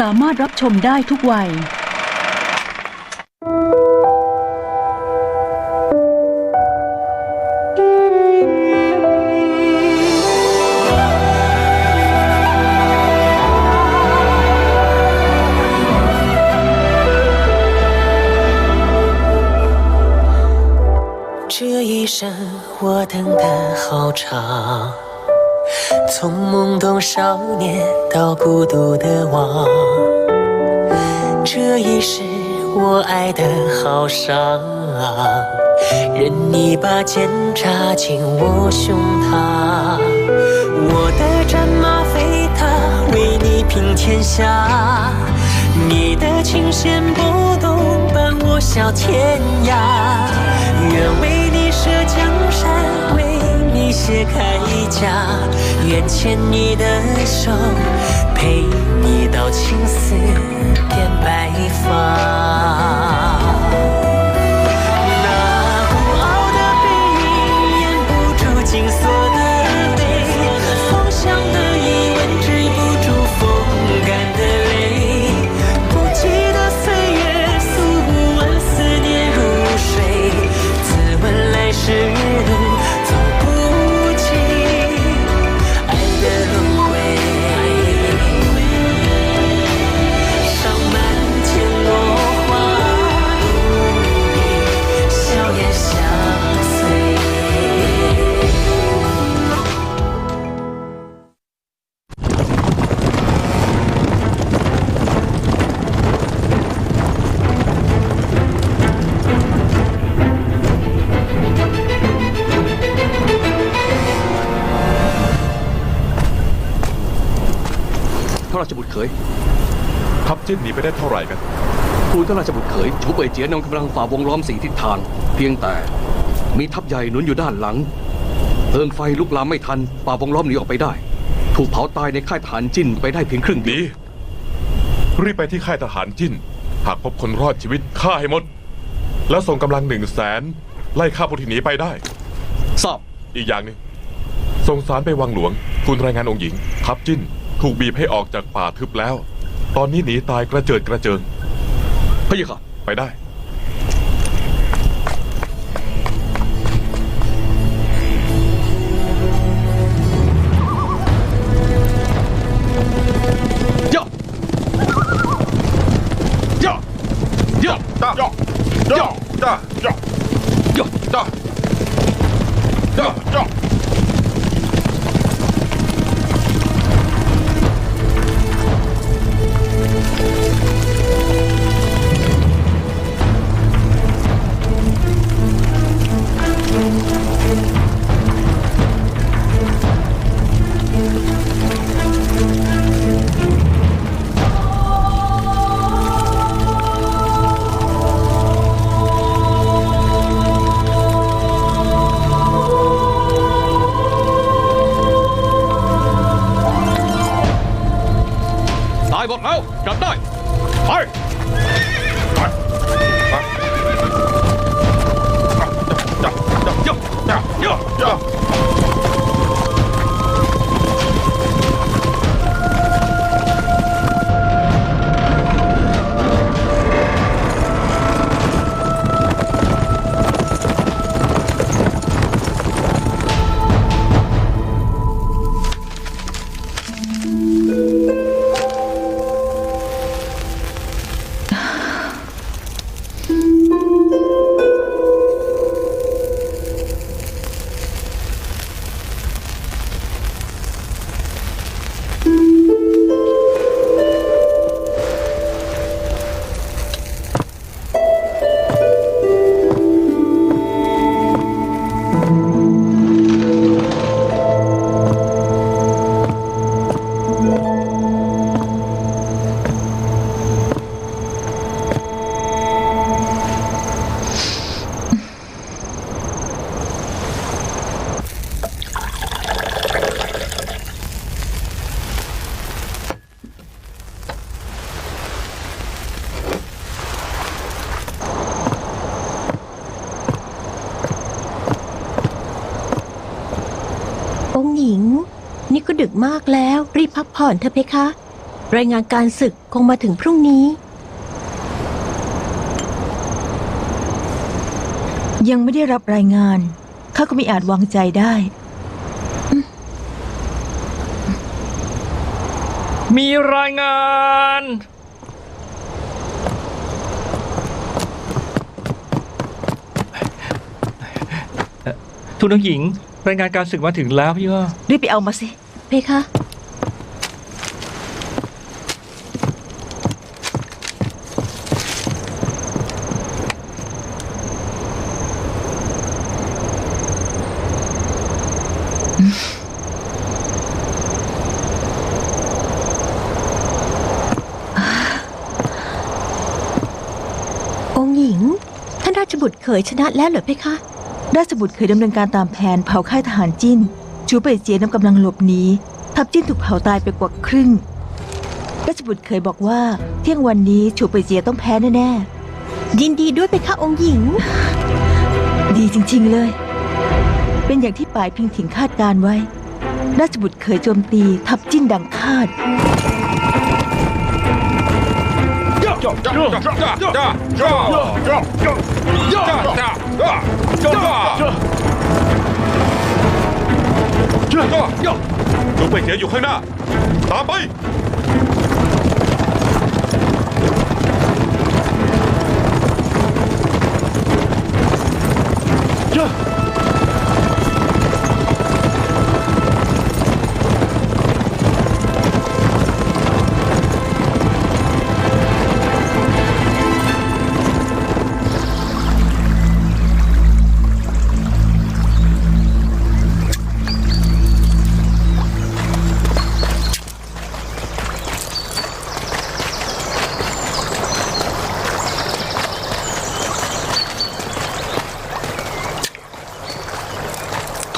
สามารถรับชมได้ทุกวัย 这一生我等的好长， 从懵懂少年到孤独的王，这一世我爱的好伤，啊任你把剑插进我胸膛，我的战马飞踏，为你平天下，你的琴弦拨动，伴我笑天涯。愿为你舍江山，为卸铠甲，愿牵你的手，陪你到青丝变白发。 นหนีไปได้เท่าไหร่กันทูลพระราชบุตรเขยฉูเป่ยเจียนำกำลังฝ่าวงล้อมสี่ทิศทาง เพียงแต่มีทัพใหญ่หนุนอยู่ด้านหลังเพลิงไฟลุกลามไม่ทันฝ่าวงล้อมหนีออกไปได้ ถูกเผาตายในค่ายทหารจิ้นไปได้เพียงครึ่งเดีดียวรีบไปที่ค่ายทหารจิ้น หากพบคนรอดชีวิตฆ่าให้หมด แล้วส่งกำลังหนึ่งแสนไล่ฆ่าผู้ที่หนีไปได้ ทราบอีกอย่างหนึ่งส่งสารไปวังหลวงทูลรายงานองค์หญิงทัพจิ้น ถูกบีบให้ออกจากป่าทึบแล้ว ตอนนี้หนีตายกระเจิดกระเจิงพระยะค่ะ ไปได้ มากแล้ว รีบพักผ่อนเถอะเพคะ รายงานการศึกคงมาถึงพรุ่งนี้ ยังไม่ได้รับรายงาน ข้าก็ไม่อาจวางใจได้ มีรายงานเอ่อทุนองหญิง รายงานการศึกมาถึงแล้วพี่ว่า รีบไปเอามาสิ เพคะ องค์หญิง ท่านราชบุตรเขยชนะแล้วเหรอเพคะ ราชบุตรเคยดำเนินการตามแผนเผาค่ายทหารจิ้น ชูเป่ยเจียนำกำลังหลบหนีทัพจิ้นถูกเผาตายไปกว่าครึ่งราชบุตรเคยบอกว่าเที่ยงวันนี้ชูเป่ยเจียต้องแพ้แน่ยินดีด้วยเพคะองค์หญิงๆดีจริงๆเลย เป็นอย่างที่ป่ายพิงถิงคาดการไว้ ราชบุตรเคยโจมตีทัพจิ้นดังคาด ลุงไปเสียอยู่ข้างหน้า ตามไป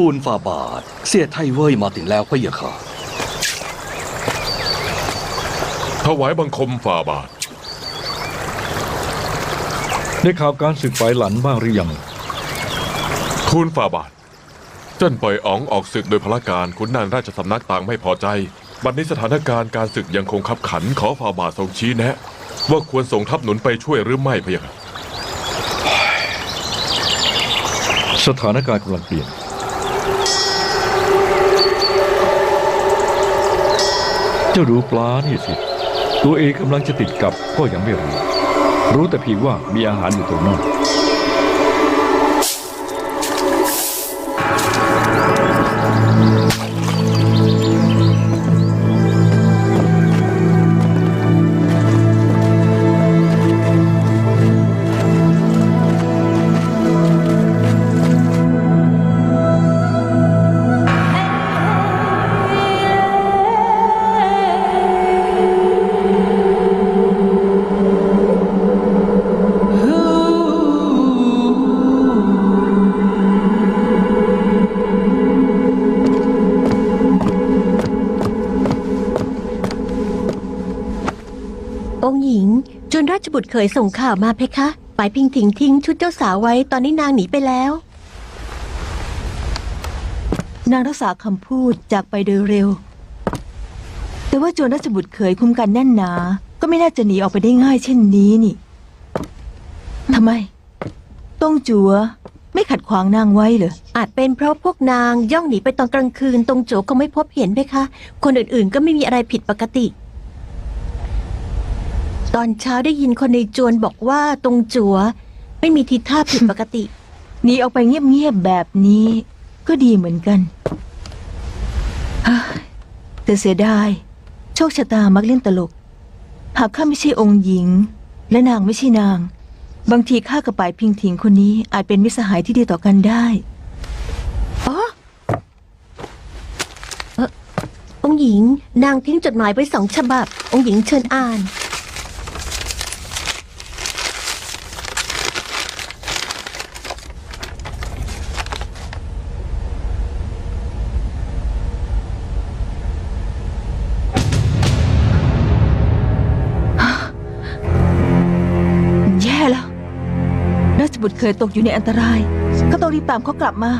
ทูลฝ่าบาท เสียไทเว่ยมาถึงแล้วพะเยะค่ะ ถวายบังคมฝ่าบาท ได้ข่าวการศึกฝ่ายหลันบ้างหรือยัง ทูลฝ่าบาท เจิ้นปล่อยอ๋องออกศึกโดยพละการขุนนางราชสำนักต่างไม่พอใจ บัดนี้สถานการณ์การศึกยังคงขับขันขอฝ่าบาททรงชี้แนะ ว่าควรส่งทัพหนุนไปช่วยหรือไม่พะยะค่ะ สถานการณ์กำลังเปลี่ยน เจ้าดูปลานี่สิ ตัวเองกำลังจะติดกับก็ยังไม่รู้ รู้แต่เพียงว่ามีอาหารอยู่ตรงนั้น ค์หญิง จนราชบุตรเขยส่งข่าวมาเพคะไปพิงถิงทิ้งชุดเจ้าสาวไว้ตอนนี้นางหนีไปแล้ว นางรักษาคำพูดจากไปโดยเร็ว แต่ว่าโจรราชบุตรเคยคุ้มกันแน่นหนา ก็ไม่น่าจะหนีออกไปได้ง่ายเช่นนี้นี่ทำไม ต้องจัว ไม่ขัดขวางนางไว้เหรอ อาจเป็นเพราะพวกนางย่องหนีไปตอนกลางคืน ตรงโจก็ไม่พบเห็นเพคะ คนอื่นๆ ก็ไม่มีอะไรผิดปกติ ตอนเช้าได้ยินคนในจวนบอกว่าตรงจัว ไม่มีทีท่าผิดปกติ หนีออกไปเงียบๆแบบนี้ ก็ดีเหมือนกันเฮ้ยแต่เสียดาย โชคชะตามักเล่นตลก หากข้าไม่ใช่องค์หญิง และนางไม่ใช่นาง บางทีข้ากับป่ายพิงถิงคนนี้อาจเป็นมิตรสหายที่ดีต่อกันได้อ๋อเอ่อองค์หญิง นางทิ้งจดหมายไว้สองฉบับ องค์หญิงเชิญอ่าน เคยตกอยู่ในอันตรายก็ต้องรีบตามเขากลับมา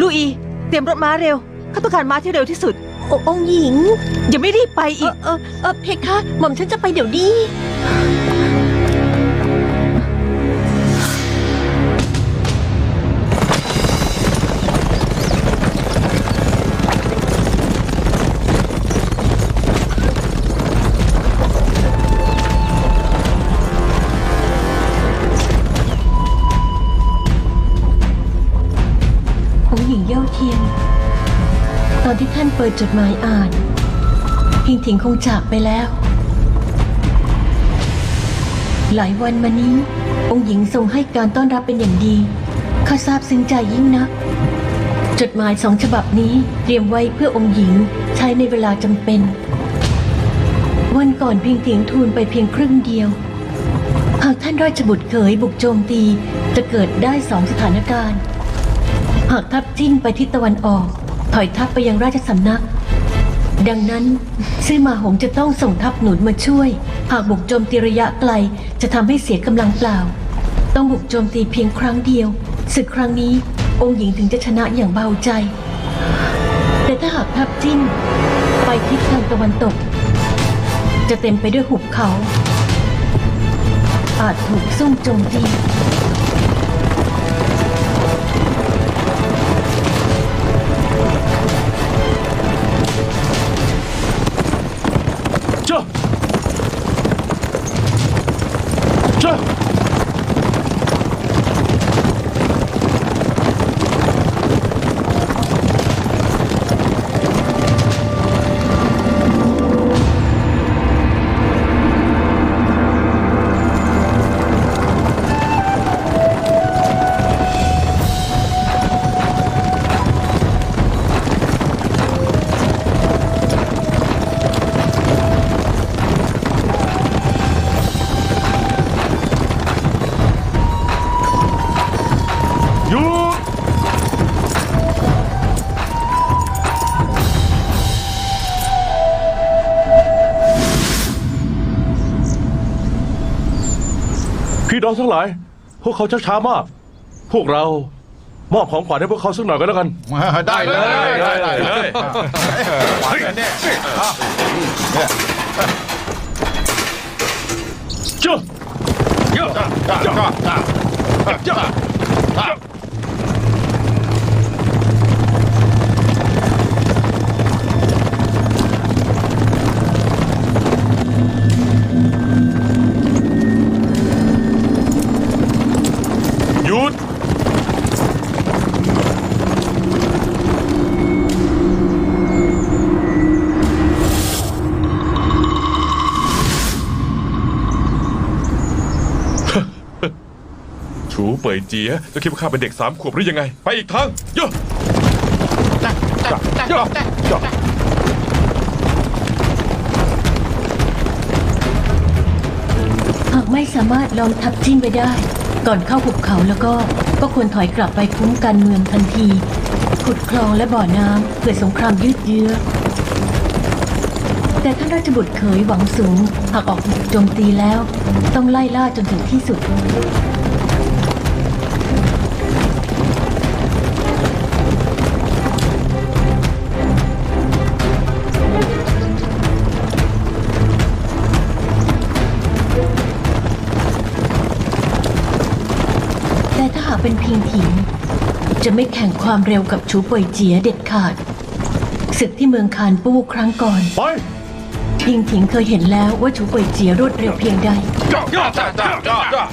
ลูอี เตรียมรถม้าเร็วเขาต้องการม้าที่เร็วที่สุดโอองค์หญิง อย่าไม่รีบไปเออีอกเออเออเพคะ หม่อมฉันจะไปเดี๋ยวนี้ ปิดจดหมายอ่านพิงถิงคงจากไปแล้ว หลายวันมานี้ องค์หญิงทรงให้การต้อนรับเป็นอย่างดีข้าทราบซึ้งใจยิ่งนัก จดหมายสองฉบับนี้เตรียมไว้เพื่อองค์หญิงใช้ในเวลาจำเป็น วันก่อนเพียงเถียงทูลไปเพียงครึ่งเดียว หากท่านราชบุตรเขยบุกโจมตีจะเกิดได้สองสถานการณ์ หากทัพจิ้นไปทิศตะวันออก ถอยทัพไปยังราชสำนัก ดังนั้นซื่อมาหงจะต้องส่งทัพหนุนมาช่วย หากบุกโจมตีระยะไกลจะทำให้เสียกำลังเปล่า ต้องบุกโจมตีเพียงครั้งเดียวศึกครั้งนี้องค์หญิงถึงจะชนะอย่างเบาใจ แต่ถ้าหากทัพจิ้น ไปทิศทางตะวันตก จะเต็มไปด้วยหุบเขาอาจถูกซุ่มโจมตี น้องทั้งหลาย พวกเขาช้าช้ามาก พวกเรามอบของขวัญให้พวกเขาสักหน่อยก็แล้วกัน ได้เลยได้เลยเลยหวานกันเนี่ยเจ้าเจ้าจ้าจ้าจ้าจ้าจ้า ชูเป่ยเจียจะคิดว่าข้าเป็นเด็กสามขวบหรือยังไง ไปอีกทางเยอะจ้าจ้าจ้าจ้าหากไม่สามารถล้อมทัพจิ้นไปได้ ก่อนเข้าหุบเขาแล้วก็ก็ควรถอยกลับไปคุ้มกันเมืองทันที ขุดคลองและบ่อน้ำเพื่อสงครามยืดเยื้อแต่ท่านราชบุตรเขยหวังสูง หากออกบุกโจมตีแล้ว ต้องไล่ล่าจนถึงที่สุด เป็นเพียงถิงจะไม่แข่งความเร็วกับชูป่วยเจียเด็ดขาด ศึกที่เมืองคานปู้ครั้งก่อน ไปพิงถิงเคยเห็นแล้วว่าชูป่วยเจียรวดเร็วเพียงใด จ้าจ้าจ้าจ้า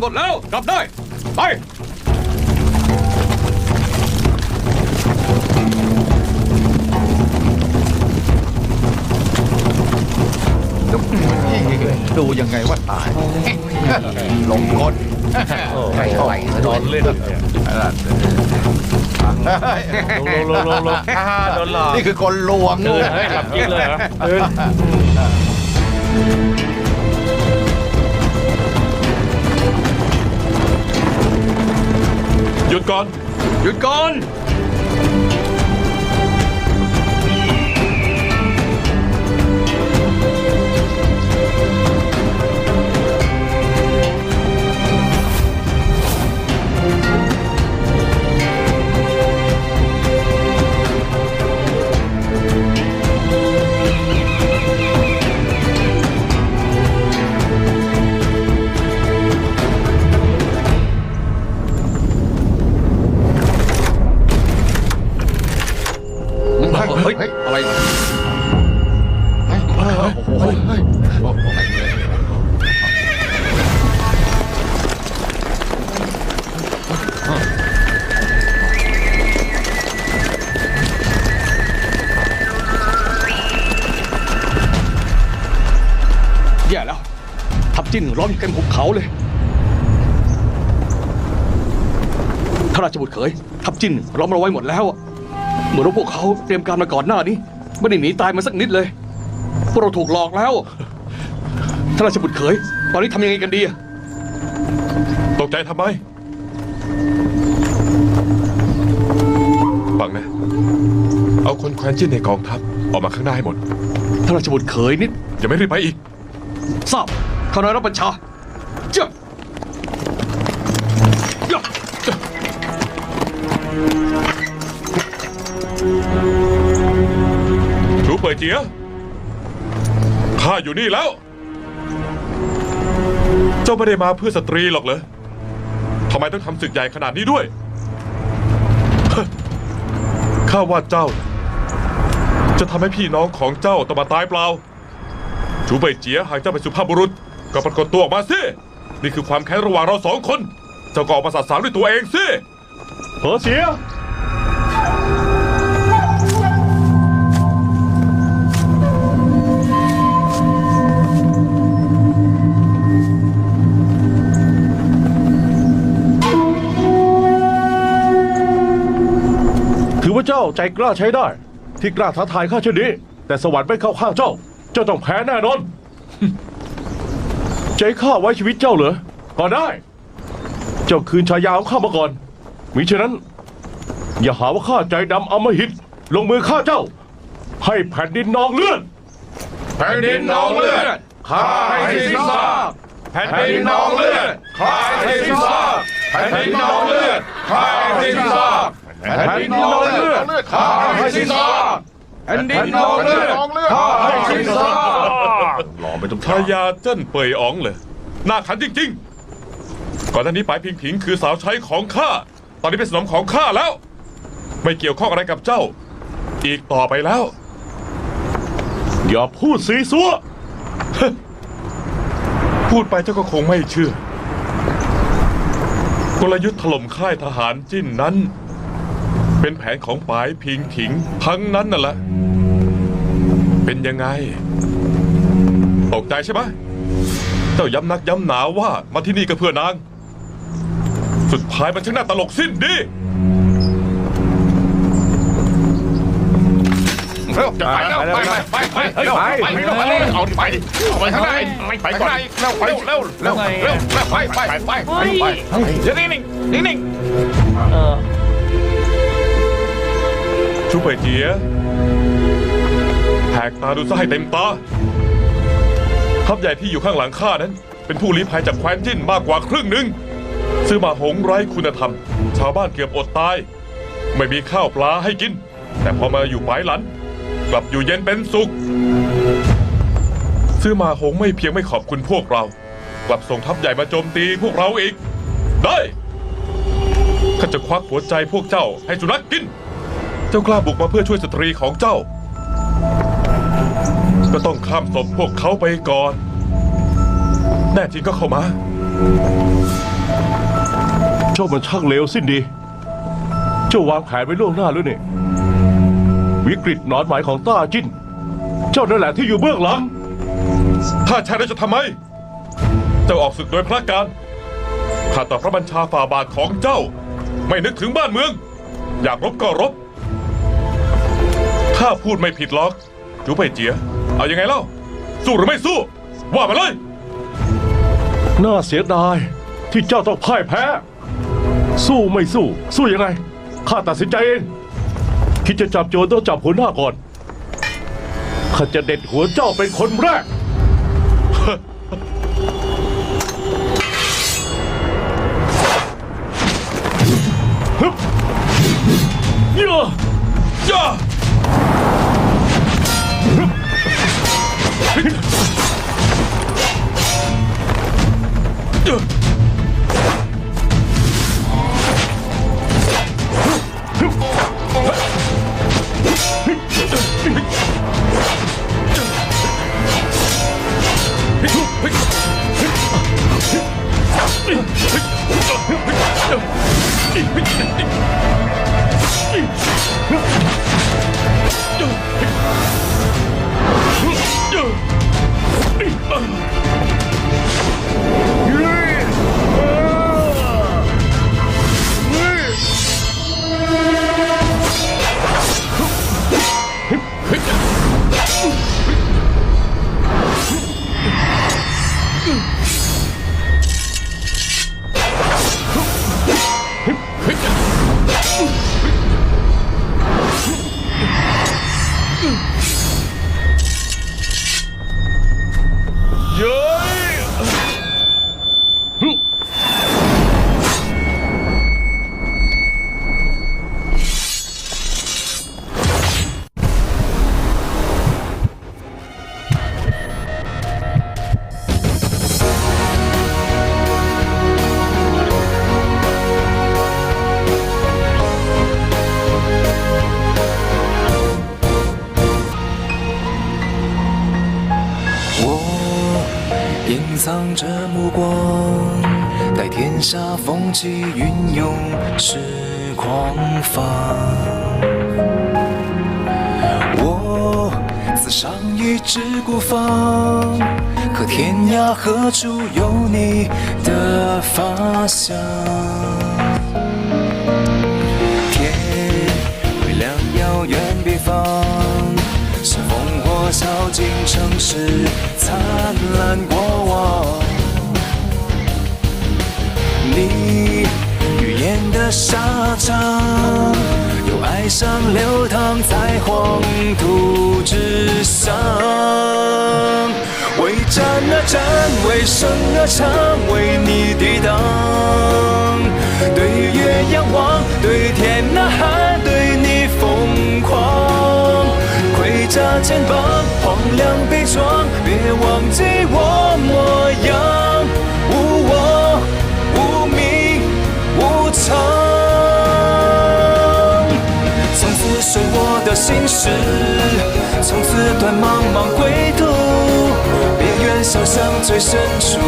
หมดแล้ว กลับได้ ไปดูยังไงว่าตายหลงกลไม่ไหวนอนเล่นลงลงลงลงโดนหลอกนี่คือคนลวงเออให้หลับจริงเลยเหรอ ดก่อน หยุดก่อน ฮ้ย อะไรแย่แล้ว ทับจิ้นร้อนอยู่เต็มหุบเขาเลยข้าราชบุตรเขยทับจิ้นล้อมเราไว้หมดแล้วอะ เหมือนว่าพวกเขาเตรียมการมาก่อนหน้านี้ ไม่ได้หนีตายมาสักนิดเลย พวกเราถูกหลอกแล้วท่านราชบุตรเขย ตอนนี้ทำยังไงกันดีอะตกใจทำไมฟังนะ เอาคนแควนจิ้นในกองทัพออกมาข้างหน้าให้หมด ท่านราชบุตรเขยนิดอย่าไม่รีบไปอีก ทราบข้าน้อยรับบัญชาเจ้า ชูเจียข้าอยู่นี่แล้ว เจ้าไม่ได้มาเพื่อสตรีหรอกเหรอทำไมต้องทำศึกใหญ่ขนาดนี้ด้วย ข้าว่าเจ้า จะทำให้พี่น้องของเจ้าต้องมาตายเปล่า ชูเปิดเจียหากเจ้าเป็นสุภาพบุรุษ ก็ปรากฏตัวออกมาสิ นี่คือความแค้นระหว่างเราสองคน เจ้าก็ออกมาสัตสางด้วยตัวเองสิเหอเสีย เจ้าใจกล้าใช้ได้ ที่กล้าท้าทายข้าเช่นนี้ แต่สวรรค์ไม่เข้าข้างเจ้า เจ้าต้องแพ้แน่นอน ใจข้าไว้ชีวิตเจ้าเหรอก็ได้ เจ้าคืนชายาของข้ามาก่อนมิฉะนั้น อย่าหาว่าข้าใจดำอำมหิต ลงมือฆ่าเจ้า ให้แผ่นดินนองเลือดแผ่นดินนองเลือดข้าให้สิ้นซากแผ่นดินนองเลือดข้าให้สิ้นซากแผ่นดินนองเลือดข้าให้สิ้นซาก แผ่นดินนองเลือดข้าให้สิ้นซากแผ่นดินนองเลือดข้าให้สิ้นซากหล่อไม่ต้องทายาเจิ้นเป่ยอ๋องเลยหน้าขันจริง ๆ ก่อนหน้านี้ปายพิงผิงคือสาวใช้ของข้า ตอนนี้เป็นสนมของข้าแล้ว ไม่เกี่ยวข้องอะไรกับเจ้า อีกต่อไปแล้ว อย่าพูดสีซัวพูดไปเจ้าก็คงไม่เชื่อกลยุทธ์ถล่มค่ายทหารจิ้นนั้น เป็นแผนของปายพิงถิงทั้งนั้นน่ะแหละ เป็นยังไง ตกใจใช่ไหมเจ้าย้ำนักย้ำหนาว่ามาที่นี่ก็เพื่อนาง สุดท้ายมันช่างน่าตลกสิ้นดีเร็วไปเร็วไปไปไปไปเร็วไปไปเร็วไปเอาดิไปดิเอาไปข้างในไปก่อนเร็วไปเร็วเร็วเร็วเร็วไปไปไปไปไปเดี๋ยวนิ่งนิ่งนิ่งเออ ชูเป่ยเจียแหกตาดูซะให้เต็มตาทัพใหญ่ที่อยู่ข้างหลังข้านั้น เป็นผู้ลี้ภัยจากแคว้นจิ้นมากกว่าครึ่งหนึ่งซื้อมาหงไร้คุณธรรม ชาวบ้านเกือบอดตาย ไม่มีข้าวปลาให้กิน แต่พอมาอยู่ปลายหลัน กลับอยู่เย็นเป็นสุข ซื้อมาหงไม่เพียงไม่ขอบคุณพวกเรา กลับส่งทัพใหญ่มาโจมตีพวกเราอีก ได้ข้าจะควักหัวใจพวกเจ้าให้สุนัขกิน เจ้ากล้าบุกมาเพื่อช่วยสตรีของเจ้า ก็ต้องข้ามศพพวกเขาไปก่อน แน่จริงก็เข้ามา เจ้ามันช่างเลวสิ้นดี เจ้าวางแผนไว้ล่วงหน้าหรือเนี่ยวิกฤตหนอนหมายของต้าจิ้น เจ้านั่นแหละที่อยู่เบื้องหลัง ถ้าใช่แล้วจะทำไม เจ้าออกศึกโดยพระการข้าต่อพระบัญชาฝ่าบาทของเจ้า ไม่นึกถึงบ้านเมือง อยากรบก็รบ ถ้าพูดไม่ผิดหรอกจูไปเจีย เอายังไงเล่า สู้หรือไม่สู้ ว่ามาเลย น่าเสียดายที่เจ้าต้องพ่ายแพ้ สู้ไม่สู้ สู้ยังไง ข้าตัดสินใจเอง คิดจะจับโจรต้องจับหัวหน้าก่อน ข้าจะเด็ดหัวเจ้าเป็นคนแรก ฮึบเยอะย่า Hey! Oh! 藏着目光，待天下风起云涌时狂放。我自上一枝孤芳，可天涯何处有你的发香？天微亮，遥远北方，火烧尽城市灿烂过往。你语言的沙场，有爱上流淌在黄土之上。为战而战，为生而唱，为你抵挡。对月仰望，对天呐喊，肩膀，荒凉悲壮，别忘记我模样。无我，无名，无常。从此随我的心事，从此断茫茫归途。边缘小巷最深处，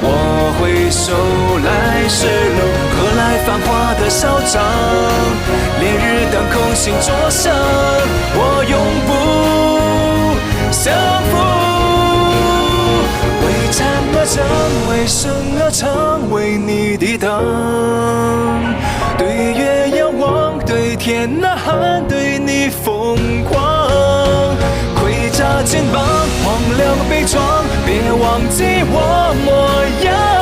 我回首来时路，何来繁华的嚣张？烈日当空，心灼伤，常，为你抵挡。对月仰望，对天呐喊，对你疯狂。盔甲肩膀，荒凉悲壮，别忘记我模样。